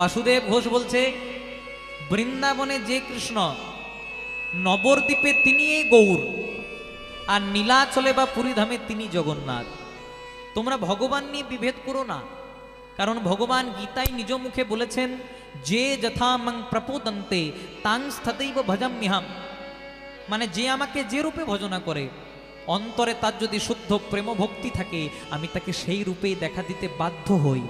বাসুদেব ঘোষ বলছে, বৃন্দাবনে যে কৃষ্ণ নবদ্বীপে তিনি গৌর, আর নীলাচলে বা পুরীধামে তিনি জগন্নাথ। তোমরা ভগবান নিয়ে বিভেদ করো না, কারণ ভগবান গীতায় নিজ মুখে বলেছেন, যে যথামং প্রপোদন্তে, তাং স্থতৈব ভজাম্যহাম। মানে যে আমাকে যে রূপে ভজনা করে, অন্তরে তার যদি শুদ্ধ প্রেম ভক্তি থাকে, আমি তাকে সেই রূপেই দেখা দিতে বাধ্য হই।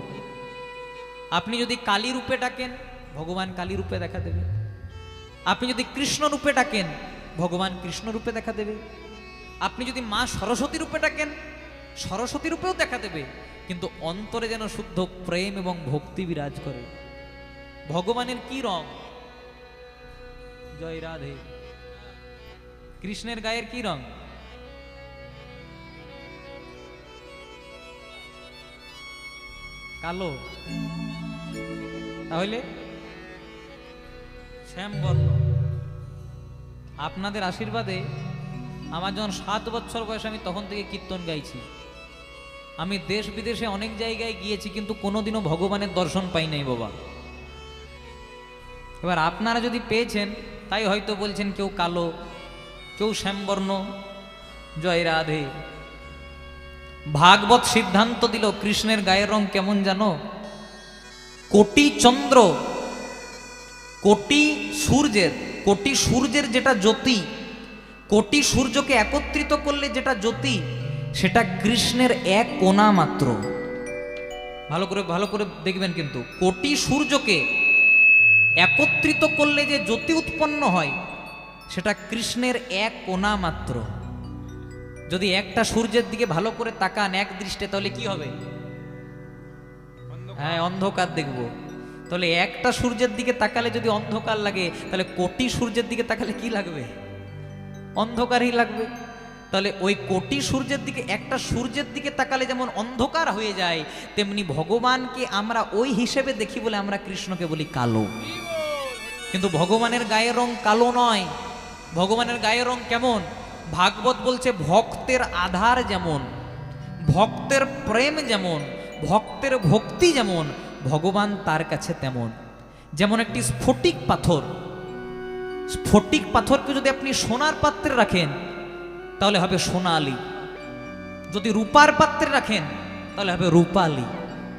আপনি যদি কালী রূপে ডাকেন, ভগবান কালী রূপে দেখা দেবে। আপনি যদি কৃষ্ণ রূপে ডাকেন, ভগবান কৃষ্ণ রূপে দেখা দেবে। আপনি যদি মা সরস্বতী রূপে ডাকেন, সরস্বতী রূপেও দেখা দেবে। কিন্তু অন্তরে যেন শুদ্ধ প্রেম এবং ভক্তি বিরাজ করে। ভগবানের কি রং? জয় রাধে। কৃষ্ণের গায়ের কি রং? কালো। তাহলে শ্যামবর্ণ আপনাদের আশীর্বাদে আমার যখন সাত বছর বয়স আমি তখন থেকে কীর্তন গাইছি। আমি দেশ বিদেশে অনেক জায়গায় গিয়েছি, কিন্তু কোনোদিনও ভগবানের দর্শন পাই নাই বাবা। এবার আপনারা যদি পেয়েছেন, তাই হয়তো বলছেন কেউ কালো, কেউ শ্যামবর্ণ জয় রাধে। ভাগবত সিদ্ধান্ত দিল, কৃষ্ণের গায়ের রং কেমন জানো কোটি চন্দ্র, কোটি সূর্যের কোটি সূর্যের যেটা জ্যোতি, কোটি সূর্যকে একত্রিত করলে যেটা জ্যোতি, সেটা কৃষ্ণের এক কোণা মাত্র। ভালো করে ভালো করে দেখবেন কিন্তু, কোটি সূর্যকে একত্রিত করলে যে জ্যোতি উৎপন্ন হয়, সেটা কৃষ্ণের এক কোণা মাত্র। যদি একটা সূর্যের দিকে ভালো করে তাকান এক দৃষ্টে, তাহলে কি হবে? হ্যাঁ অন্ধকার দেখব। তাহলে একটা সূর্যের দিকে তাকালে যদি অন্ধকার লাগে, তাহলে কোটি সূর্যের দিকে তাকালে কি লাগবে? অন্ধকারই লাগবে। তাহলে ওই কোটি সূর্যের দিকে, একটা সূর্যের দিকে তাকালে যেমন অন্ধকার হয়ে যায়, তেমনি ভগবানকে আমরা ওই হিসেবে দেখি বলে আমরা কৃষ্ণকে বলি কালো। কিন্তু ভগবানের গায়ের রং কালো নয়। ভগবানের গায়ের রং কেমন? ভাগবত বলছে ভক্তের আধার যেমন, ভক্তের প্রেম যেমন ভক্তের ভক্তি যেমন, ভগবান তার কাছে তেমন। যেমন একটি স্ফটিক পাথর। স্ফটিক পাথরকে যদি আপনি সোনার পাত্রে রাখেন, তাহলে হবে সোনালি। যদি রূপার পাত্রে রাখেন, তাহলে হবে রূপালি।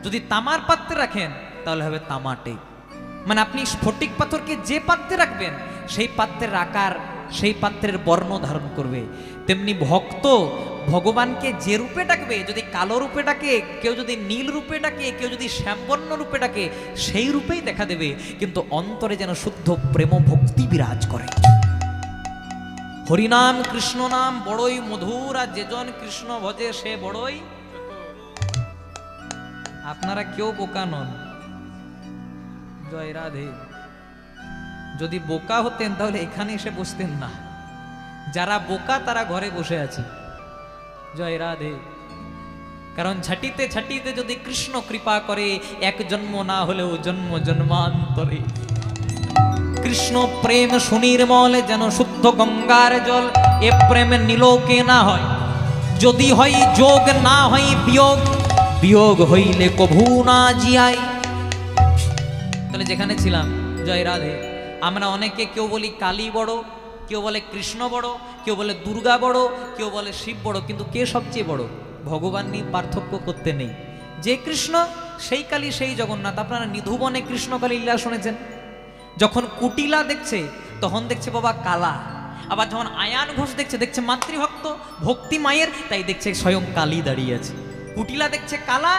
যদি তামার পাত্রে রাখেন, তাহলে হবে তামাটে। মানে আপনি স্ফটিক পাথরকে যে পাত্রে রাখবেন, সেই পাত্রের আকার, সেই পাত্রের বর্ণ ধারণ করবে। তেমনি ভক্ত ভগবানকে যে রূপে ডাকবে, যদি কালো রূপে ডাকে, কেউ যদি নীল রূপে ডাকে, কেউ যদি শ্যামবর্ণ রূপে ডাকে, সেই রূপেই দেখা দেবে। কিন্তু অন্তরে যেন শুদ্ধ প্রেম ভক্তি বিরাজ করে। হরিনাম কৃষ্ণ নাম, বড়ই মধুর, আর যেজন কৃষ্ণ ভজে, সে বড়ই আপনারা কেউ বোকা নন। জয় রাধে। যদি বোকা হতেন, তাহলে এখানে এসে বসতেন না। যারা বোকা, তারা ঘরে বসে আছে। জয় রাধে। কারণ ঝাটিতে ঝাটিতে যদি কৃষ্ণ কৃপা করে, এক জন্ম না হলেও জন্ম জন্মান্তরে। কৃষ্ণ প্রেম সুনির্মল যেন শুদ্ধ গঙ্গার জল, এ প্রেম নিলোকে না হয়। যদি হয় যোগ, না হয় বিয়োগ বিয়োগ হইলে কভু না জিয়াই। তাহলে যেখানে ছিলাম, জয় রাধে। আমরা অনেকে কেউ বলি কালী বড় কেউ বলে কৃষ্ণ বড়, কেউ বলে দুর্গা বড়, কেউ বলে শিব বড়, কিন্তু কে সবচেয়ে বড়? ভগবান নিয়ে পার্থক্য করতে নেই। যে কৃষ্ণ, সেই কালী সেই জগন্নাথ। আপনারা নিধুবনে কৃষ্ণকালী লীলা শুনেছেন? যখন কুটিলা দেখছে, তখন দেখছে বাবা কালা। আবার যখন আয়ান ঘোষ দেখছে দেখছে মাতৃভক্ত, ভক্তি মায়ের, তাই দেখছে স্বয়ং কালী দাঁড়িয়ে আছে। কুটিলা দেখছে কালা,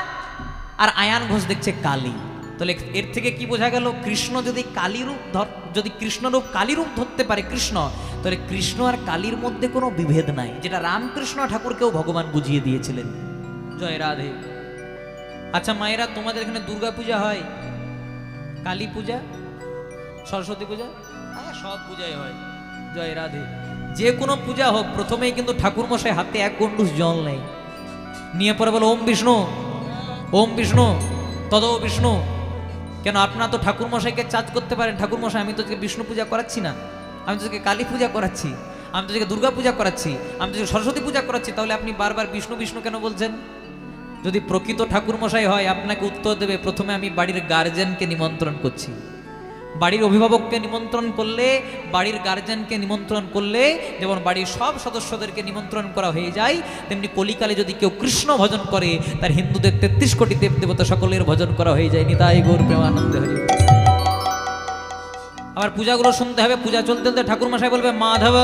আর আয়ান ঘোষ দেখছে কালী। তাহলে এর থেকে কি বোঝা গেল? কৃষ্ণ যদি কালী রূপ ধর, যদি কৃষ্ণরূপ কালী রূপ ধরতে পারে কৃষ্ণ, তাহলে কৃষ্ণ আর কালীর মধ্যে কোনো বিভেদ নাই, যেটা রামকৃষ্ণ ঠাকুরকেও ভগবান বুঝিয়ে দিয়েছিলেন। জয় রাধে। আচ্ছা মায়েরা, তোমাদের এখানে দুর্গা পূজা হয়? কালী পূজা? সরস্বতী পূজা? হ্যাঁ সব পূজাই হয়। জয় রাধে। যে কোনো পূজা হোক, প্রথমেই কিন্তু ঠাকুর মশাই হাতে এক গন্ডুস জল নেই নিয়ে পরে বলো, ওম বিষ্ণু ওম বিষ্ণু, তদ বিষ্ণু। কেন আপনারা তো ঠাকুর মশাইকে চার্জ করতে পারেন? ঠাকুর মশাই আমি তো বিষ্ণু পূজা করাচ্ছি না। আমি তো কালী পূজা করাচ্ছি। আমি তো দুর্গা পূজা করাচ্ছি। আমি তো সরস্বতী পূজা করাচ্ছি। তাহলে আপনি বারবার বিষ্ণু বিষ্ণু কেন বলছেন? যদি প্রকৃত ঠাকুরমশাই হয়, আপনাকে উত্তর দেবে, প্রথমে আমি বাড়ির গার্জেনকে নিমন্ত্রণ করছি। বাড়ির অভিভাবককে নিমন্ত্রণ করলে, বাড়ির গার্জেনকে নিমন্ত্রণ করলে, যেমন বাড়ির সব সদস্যদেরকে নিমন্ত্রণ করা হয়ে যায়, তেমনি কলিকালে যদি কেউ কৃষ্ণ ভজন করে, তার হিন্দুদের তেত্রিশ কোটি দেব দেবতা সকলের ভজন করা হয়ে যায়। নিতাই গৌর প্রেমানন্দ হরি। আবার পূজাগুলো শুনতে হবে, পূজা চলতে চলতে ঠাকুরমশাই বলবে, মাধব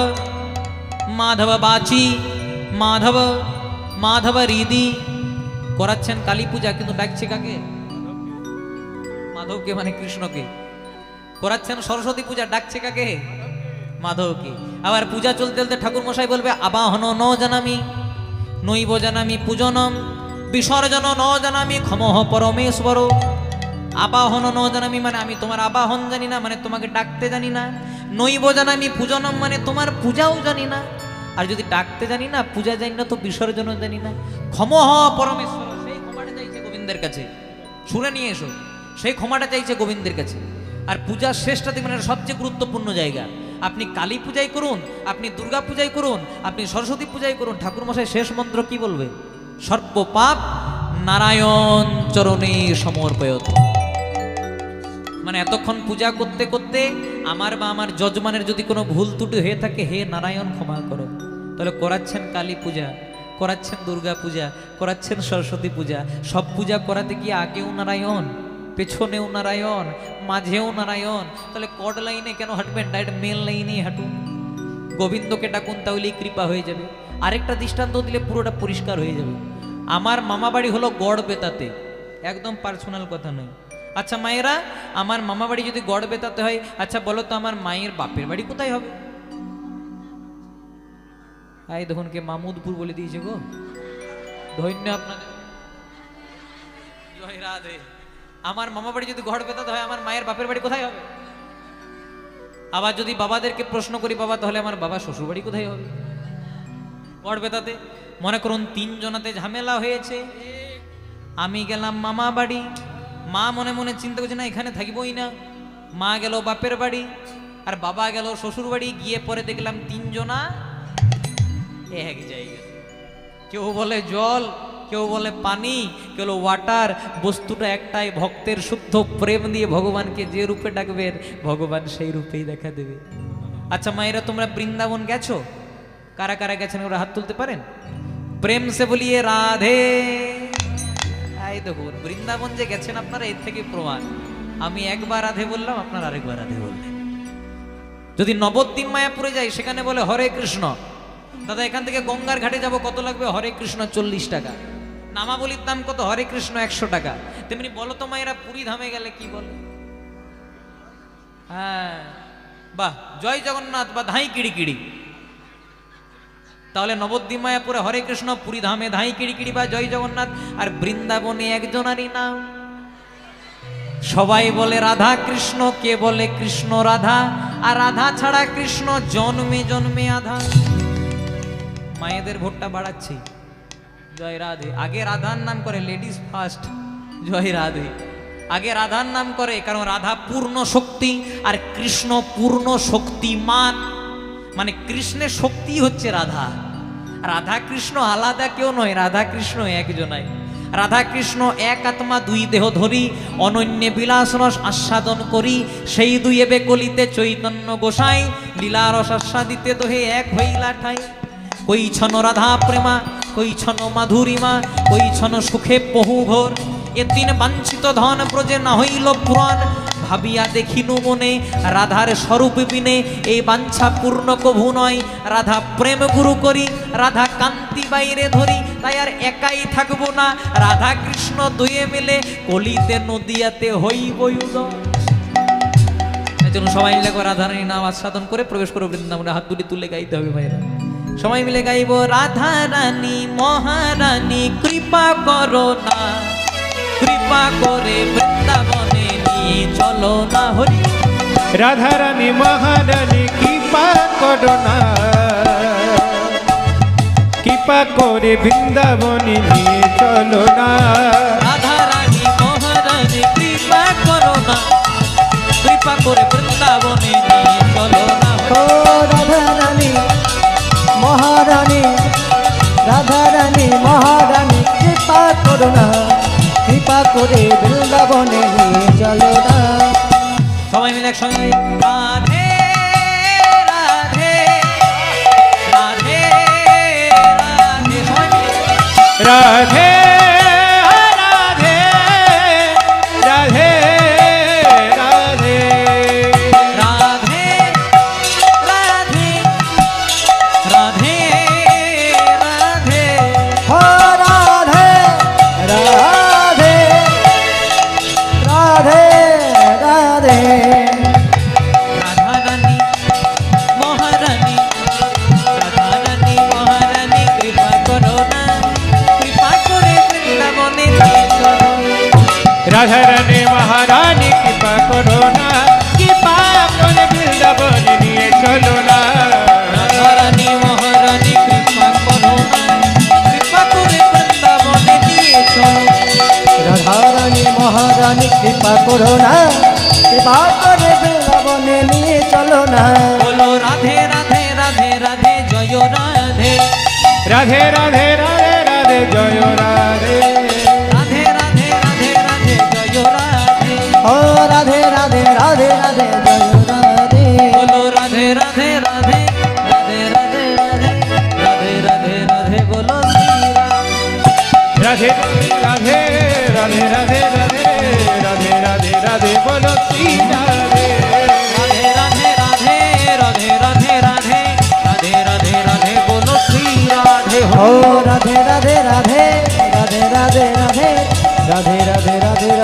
মাধব বাচি, মাধব মাধব রিদি। করাচ্ছেন কালী পূজা, কিন্তু ডাকছে কাকে? মাধবকে মানে কৃষ্ণকে। করাচ্ছেন সরস্বতী পূজা, ডাকছে কাকে? মাধবকে। আবার পূজা চলতে চলতে ঠাকুর মশাই বলবে, আবাহন ন জানামি, নৈব জানামি পূজনম, বিসর্জন ন জানামি ক্ষমহ পরমেশ্বর। আবাহন ন জানামি মানে আমি তোমার আবাহন জানি না মানে তোমাকে ডাকতে জানি না। নৈব জানামি পূজনম মানে তোমার পূজাও জানি না। আর যদি ডাকতে জানি না, পূজা জানি না, তো বিসর্জনও জানি না। ক্ষমহ পরমেশ্বর, সেই ক্ষমাটা চাইছে গোবিন্দের কাছে। শুনে নিয়ে এসো, সেই ক্ষমাটা চাইছে গোবিন্দের কাছে। আর পূজার শেষটা দেখবেন এটা সবচেয়ে গুরুত্বপূর্ণ জায়গা। আপনি কালী পূজাই করুন, আপনি দুর্গা পূজাই করুন, আপনি সরস্বতী পূজাই করুন ঠাকুর মশাই শেষ মন্ত্র কি বলবে? সর্বপাপ নারায়ণ চরণে সমর্পয়ত। মানে এতক্ষণ পূজা করতে করতে আমার বা আমার যজমানের যদি কোনো ভুল ত্রুটি হয়ে থাকে, হে নারায়ণ ক্ষমা করো। তাহলে করাচ্ছেন কালী পূজা, করাচ্ছেন দুর্গা পূজা, করাচ্ছেন সরস্বতী পূজা, সব পূজা করাতে গিয়ে আগেও নারায়ণ। পেছনেও নারায়ণ, মাঝেও নারায়ণ। তাহলে কড লাইনে কেন হাঁটবেন ডাইরেক্ট মেন লাইনেই হাঁটুন। গোবিন্দকে ডাকুন, তাহলেই কৃপা হয়ে যাবে। আরেকটা দৃষ্টান্ত দিলে পুরোটা পরিষ্কার হয়ে যাবে। আমার মামা বাড়ি হলো গড় বেতাতে। একদম পার্সোনাল কথা নয়। আচ্ছা মায়েরা, আমার মামা বাড়ি যদি গড় বেতাতে হয় আচ্ছা বলো তো আমার মায়ের বাপের বাড়ি কোথায় হবে? এই দেখুন কে, মামুদপুর বলে দিয়েছে গো। ধন্য আপনাদের। জয় রাধে। আমার মামা বাড়ি যদি গড় বেতাতে হয় আমার মায়ের বাপের বাড়ি কোথায় হবে? আবার যদি বাবাদেরকে প্রশ্ন করি, বাবা, তাহলে আমার বাবা শ্বশুর বাড়ি কোথায় হবে? গড় বেতাতে মনে করুন, তিনজনাতে ঝামেলা হয়েছে। আমি গেলাম মামা বাড়ি। মা মনে মনে চিন্তা করছে, না, এখানে থাকবই না। মা গেল বাপের বাড়ি, আর বাবা গেল শ্বশুর বাড়ি। গিয়ে পরে দেখলাম তিনজনা এক জায়গা কেউ বলে, জল কেউ বলে পানি, কেউ বলে ওয়াটার বস্তুটা একটাই, ভক্তের শুদ্ধ প্রেম দিয়ে ভগবানকে যে রূপে ডাকবেন, ভগবান সেই রূপেই দেখা দেবে। আচ্ছা মায়েরা, তোমরা বৃন্দাবন গেছো? কারা কারা গেছেন? ওরা হাত তুলতে পারেন? প্রেম সে বলিয়ে রাধে। এই দেখুন, বৃন্দাবন যে গেছেন আপনারা, এর থেকে প্রমাণ। আমি একবার রাধে বললাম, আপনারা আরেকবার রাধে বললেন। যদি নবদ্বীপ মায়াপুরে যাই, সেখানে বলে হরে কৃষ্ণ। দাদা, এখান থেকে গঙ্গার ঘাটে যাব, কত লাগবে? হরে কৃষ্ণ চল্লিশ টাকা। নামাবলির দাম কত? হরে কৃষ্ণ, একশো টাকা। তেমনি বলো তো মায়েরা, পুরী ধামে গেলে কি বলে? হ্যাঁ। বাহ, জয় জগন্নাথ বা ধাই কিড়ি কিড়ি। তাহলে নবদ্বীপ মায়াপুরে হরে কৃষ্ণ, পুরী ধামে ধাই কিড়ি কিড়ি বা জয় জগন্নাথ। আর বৃন্দাবনে একজনারই নাম। সবাই বলে রাধা কৃষ্ণ, কে বলে কৃষ্ণ রাধা? আর রাধা ছাড়া কৃষ্ণ জন্মে জন্মে আধা। মায়েদের ভোটটা বাড়াচ্ছি। জয় রাধে। আগে রাধার নাম করে লেডিস ফার্স্ট জয় রাধে। আগে রাধার নাম করে, কারণ রাধা পূর্ণ শক্তি আর কৃষ্ণ পূর্ণ শক্তিমান। মানে কৃষ্ণের শক্তি হচ্ছে রাধা। রাধা কৃষ্ণ আলাদা কেউ নয়, রাধা কৃষ্ণ একজনাই। রাধা কৃষ্ণ এক আত্মা, দুই দেহ ধরি, অনন্যে বিলাস রস আস্বাদন করি, সেই দুই এবে কলিতে চৈতন্য গোসাই, লীলা রস আস্বাদিতে দোহে এক হইলা ঠাই। কই ছন রাধা প্রেমা কই ছন মাধুরিমা ছন সুখে বহু ঘোর এ তিন বাঞ্ছিত ধন ব্রজে না হইল পুরাণ ভাবিয়া দেখিনু মনে রাধার স্বরূপ বিনে। এই বাঞ্ছা পূর্ণ কভু নয় রাধা প্রেম গুরু করি রাধা কান্তি বাইরে ধরি তাই আর একাই থাকব না। রাধা কৃষ্ণ দুয়ে মিলে কলিতে নদিয়াতে হইব উদয় এই জন্য সবাই একবার রাধারানীর নাম আস্বাদন করে প্রবেশ করে, বৃন্দাবনে হাত দুটি তুলে গাইতে হবে ভাইরা সবাই মিলে গাইব রাধা রানী মহারানী কৃপা করো না। কৃপা করে বৃন্দাবনে নিয়ে চলো না হরি। রাধারানী মহারানী কৃপা করো না। কৃপা করে বৃন্দাবনে নিয়ে চলো না। রাধা রানী মহারানী কৃপা করো না। কৃপা করে বৃন্দাবনে নিয়ে চলো না রাধা রানী মহারানী, রাধা রানী, মহারানী, কৃপা করে না, কৃপা করে বৃন্দাবনে চলো না। সবাই মিলে একসঙ্গে राधा रानी महारानी कृपा करो ना कृपा अपने वृंदावन लिए चलो ना। राधा रानी महारानी कृपा करो ना कृपा करे वृंदावन लिए चलो। राधा रानी महारानी कृपा करो ना कृपा करे वृंदावन लिए चलो ना। बोलो राधे राधे राधे राधे जयो राधे। राधे राधे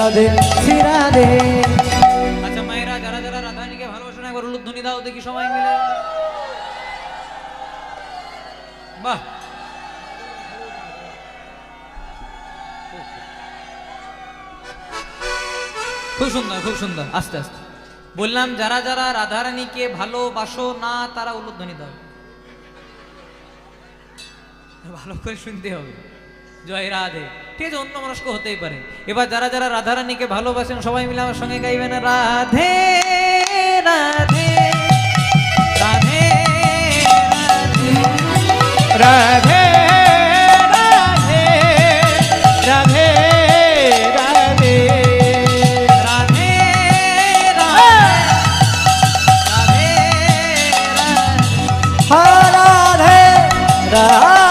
রাধে শ্রী রাধে আচ্ছা মায়েরা, যারা যারা রাধারানীকে ভালোবাসে না একবার উলুধ্বনি দাও, দেখি সবাই মিলে। বাহ। খুব সুন্দর খুব সুন্দর। আস্তে আস্তে। বললাম, যারা যারা রাধারানীকে ভালোবাসো না, তারা উলুধ্বনি দাও। ভালো করে শুনতে হবে। জয় রাধে। ঠিক আছে অন্য মনস্ক হতেই পারে। এবার যারা যারা রাধারানীকে ভালোবাসেন, সবাই মিলে আমার সঙ্গে গাইবেন, রাধে রাধে রাধে রাধে। রাধে রাধে রাধে রাধে রাধে।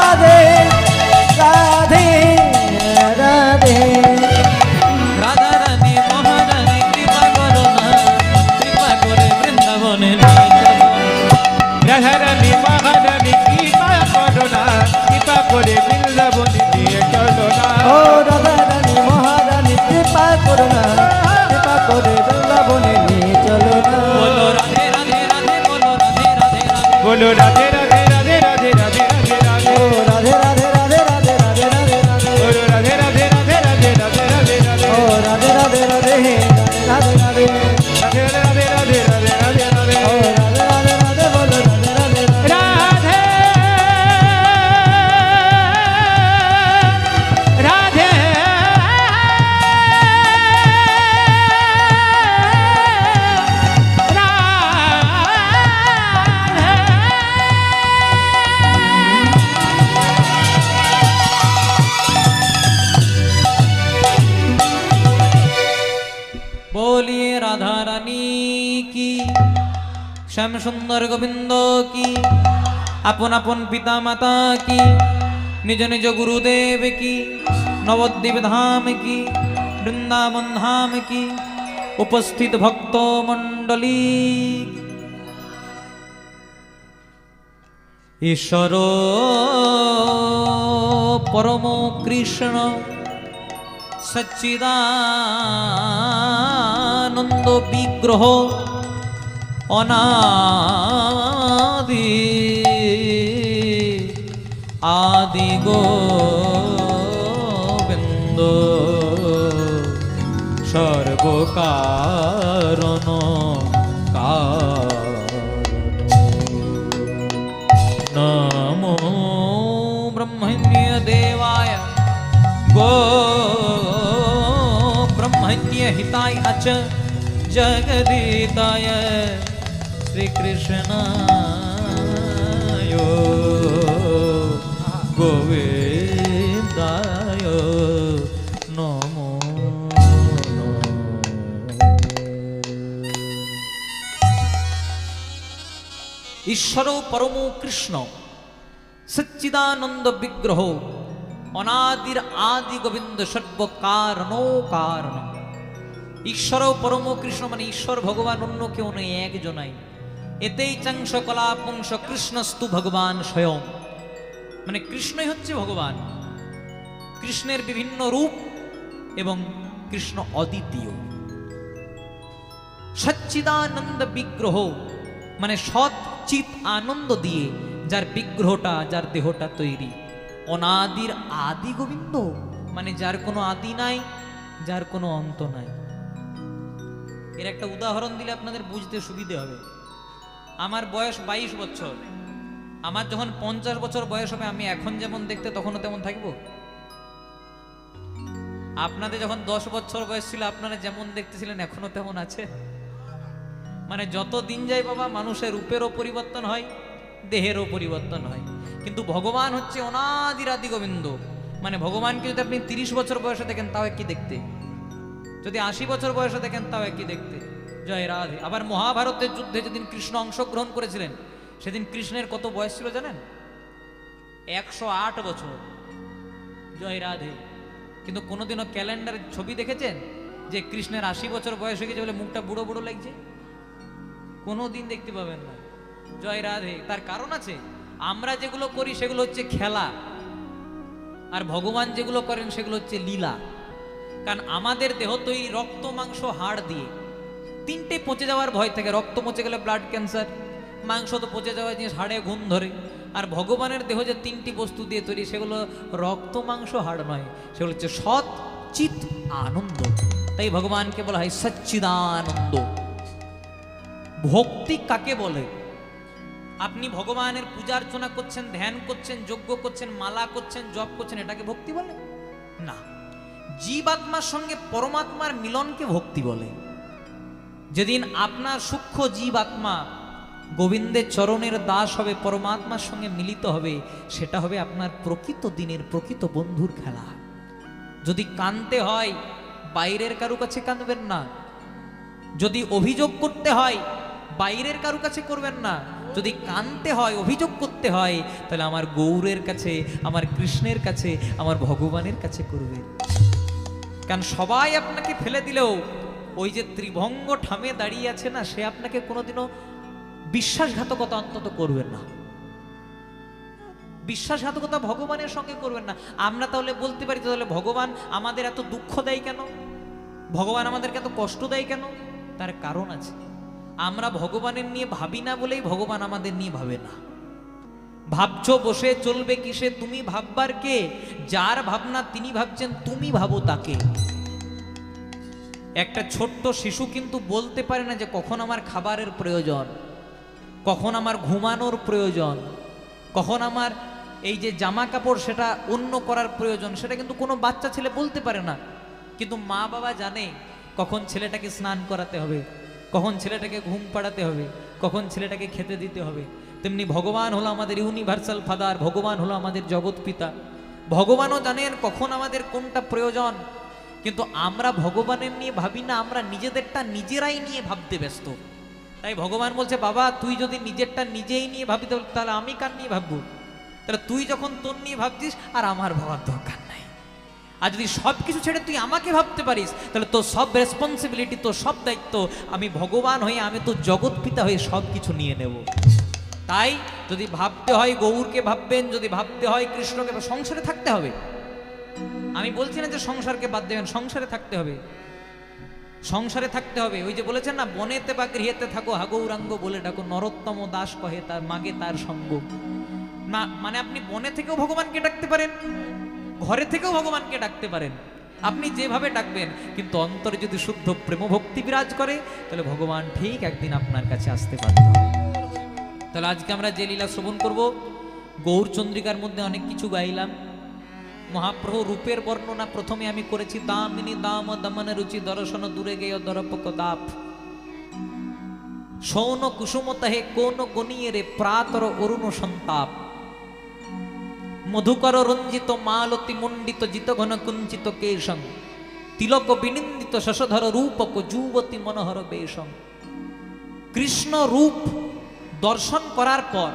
বলো রাধে কি? আপন আপন পিতা মাতা কি? নিজ নিজ গুরুদেব কি? নবদ্বীপ ধাম কি? বৃন্দাবন ধাম কি? উপস্থিত ভক্ত মন্ডলী ঈশ্বর পরম কৃষ্ণ সচ্চিদানন্দ বিগ্রহ अनादि आदि गोविंद सर्वकारण नमो गो ब्रह्मण्य हिताय अच जगदीताय শ্রীকৃষ্ণ গোবিন্দায় ঈশ্বর পরম কৃষ্ণ, সচ্চিদানন্দ বিগ্রহ, অনাদির আদি গোবিন্দ সর্বকারণ কারণ ঈশ্বর পরম কৃষ্ণ মানে ঈশ্বর, ভগবান অন্য কেউ নেই একজনাই। এতেই চাংশ কলা কলাপংশ কৃষ্ণস্তু ভগবান স্বয়ং। মানে কৃষ্ণই হচ্ছে ভগবান। কৃষ্ণের বিভিন্ন রূপ এবং কৃষ্ণ অদ্বিতীয়। সচ্চিদানন্দ বিগ্রহ মানে সৎ চিত আনন্দ দিয়ে যার বিগ্রহটা, যার দেহটা তৈরি। অনাদির আদি গোবিন্দ মানে যার কোনো আদি নাই, যার কোনো অন্ত নাই। এর একটা উদাহরণ দিলে আপনাদের বুঝতে সুবিধে হবে। আমার বয়স বাইশ বছর। আমার যখন পঞ্চাশ বছর বয়স হবে, আমি এখন যেমন দেখতে, তখনও তেমন থাকব? আপনাদের যখন দশ বছর বয়স ছিল, আপনারা যেমন দেখতেছিলেন এখনও তেমন আছে? মানে যত দিন যায় বাবা, মানুষের রূপেরও পরিবর্তন হয়, দেহেরও পরিবর্তন হয়। কিন্তু ভগবান হচ্ছে অনাদিরাদি গোবিন্দ। মানে ভগবানকে যদি আপনি তিরিশ বছর বয়সে দেখেন, তাও একই দেখতে। যদি আশি বছর বয়সে দেখেন, তাও একই দেখতে। জয় রাধে। আবার মহাভারতের যুদ্ধে যেদিন কৃষ্ণ অংশগ্রহণ করেছিলেন, সেদিন কৃষ্ণের কত বয়স ছিল জানেন? একশো আট বছর। জয় রাধে। কিন্তু কোনোদিনও ক্যালেন্ডারের ছবি দেখেছেন যে কৃষ্ণের আশি বছর বয়স হয়ে গেছে বলে মুখটা বুড়ো বুড়ো লাগছে? কোনো দিন দেখতে পাবেন না। জয় রাধে। তার কারণ আছে, আমরা যেগুলো করি সেগুলো হচ্ছে খেলা। আর ভগবান যেগুলো করেন সেগুলো হচ্ছে লীলা। কারণ আমাদের দেহ তৈরি রক্ত, মাংস, হাড় দিয়ে। তিনটে পচে যাওয়ার ভয় থাকে, রক্ত পচে গেলে ব্লাড ক্যান্সার মাংস তো পচে যাওয়ার জিনিস, হাড়ে ঘুম ধরে। আর ভগবানের দেহ যে তিনটি বস্তু দিয়ে তৈরি, সেগুলো রক্ত, মাংস, হাড় নয়, সেগুলো হচ্ছে সৎ চিত আনন্দ। তাই ভগবানকে বলা হয় সচ্চিদানন্দ। ভক্তি কাকে বলে? আপনি ভগবানের পূজা অর্চনা করছেন, ধ্যান করছেন, যজ্ঞ করছেন, মালা করছেন, জপ করছেন, এটাকে ভক্তি বলে? না। জীবাত্মার সঙ্গে পরমাত্মার মিলনকে ভক্তি বলে। যেদিন আপনার সূক্ষ্ম জীব আত্মা গোবিন্দের চরণের দাস হবে, পরমাত্মার সঙ্গে মিলিত হবে, সেটা হবে আপনার প্রকৃত দিনের প্রকৃত বন্ধুর খেলা। যদি কানতে হয়, বাইরের কারু কাছে কাঁদবেন না। যদি অভিযোগ করতে হয়, বাইরের কারু কাছে করবেন না। যদি কানতে হয়, অভিযোগ করতে হয়, তাহলে আমার গৌরের কাছে, আমার কৃষ্ণের কাছে, আমার ভগবানের কাছে করবেন। কারণ সবাই আপনাকে ফেলে দিলেও ওই যে ত্রিভঙ্গ ঠামে দাঁড়িয়ে আছে না, সে আপনাকে কোনোদিনও বিশ্বাসঘাতকতা অন্তত করবেন না। বিশ্বাসঘাতকতা ভগবানের সঙ্গে করবেন না। আমরা তাহলে বলতে পারি, তাহলে ভগবান আমাদের এত দুঃখ দেয় কেন? ভগবান আমাদেরকে এত কষ্ট দেয় কেন? তার কারণ আছে। আমরা ভগবানের নিয়ে ভাবি না বলেই ভগবান আমাদের নিয়ে ভাবে না। ভাবছ বসে চলবে কিসে? তুমি ভাববার কে? যার ভাবনা তিনি ভাবছেন, তুমি ভাবো তাকে। একটা ছোট্ট শিশু কিন্তু বলতে পারে না যে কখন আমার খাবারের প্রয়োজন, কখন আমার ঘুমানোর প্রয়োজন, কখন আমার এই যে জামা কাপড় সেটা অন্য করার প্রয়োজন, সেটা কিন্তু কোনো বাচ্চা ছেলে বলতে পারে না। কিন্তু মা বাবা জানে কখন ছেলেটাকে স্নান করাতে হবে, কখন ছেলেটাকে ঘুম পাড়াতে হবে, কখন ছেলেটাকে খেতে দিতে হবে। তেমনি ভগবান হলো আমাদের ইউনিভার্সাল ফাদার ভগবান হলো আমাদের জগৎ পিতা। ভগবানও জানেন কখন আমাদের কোনটা প্রয়োজন কিন্তু আমরা ভগবানের নিয়ে ভাবি না, আমরা নিজেদেরটা নিজেরাই নিয়ে ভাবতে ব্যস্ত। তাই ভগবান বলছে, বাবা, তুই যদি নিজেরটা নিজেই নিয়ে ভাবি তাহলে আমি কার নিয়ে ভাববো? তাহলে তুই যখন তোর নিয়ে ভাবছিস, আর আমার ভাবার দরকার নাই। আর যদি সব কিছু ছেড়ে তুই আমাকে ভাবতে পারিস, তাহলে তোর সব রেসপন্সিবিলিটি তোর সব দায়িত্ব আমি ভগবান হয়ে, আমি তো জগৎ পিতা হয়ে সব কিছু নিয়ে নেব। তাই যদি ভাবতে হয় গৌরকে ভাববেন, যদি ভাবতে হয় কৃষ্ণকে সংসারে থাকতে হবে। আমি বলছি না যে সংসারকে বাদ দেবেন, সংসারে থাকতে হবে। সংসারে থাকতে হবে। ওই যে বলেছেন না, বনেতে বা গৃহেতে থাকো, হাগৌরাঙ্গ বলে ডাকো, নরোত্তম দাস কহে তার মাগে তার সঙ্গ। না মানে আপনি বনে থেকেও ভগবানকে ডাকতে পারেন, ঘরে থেকেও ভগবানকে ডাকতে পারেন। আপনি যেভাবে ডাকবেন, কিন্তু অন্তরে যদি শুদ্ধ প্রেম ভক্তি বিরাজ করে, তাহলে ভগবান ঠিক একদিন আপনার কাছে আসতে হবে। তাহলে আজকে আমরা যে লীলা শ্রবণ করব, গৌরচন্দ্রিকার মধ্যে অনেক কিছু গাইলাম। মহাপ্রভু রূপের বর্ণনা প্রথমে আমি করেছি, দামিনী দাম দমন রুচি দর্শন দূরে গেয় দরপক দাপ। সৌন কুসুমতাহে কোন গনিয়ে রে প্রাতর অরুণ সন্তাপ। মধুকর রঞ্জিত মালতি মণ্ডিত জিত ঘন কুঞ্চিত কেশং। তিলক বিনিন্দিত শশধর রূপক যুবতী মনোহর বেশং। কৃষ্ণ রূপ দর্শন করার পর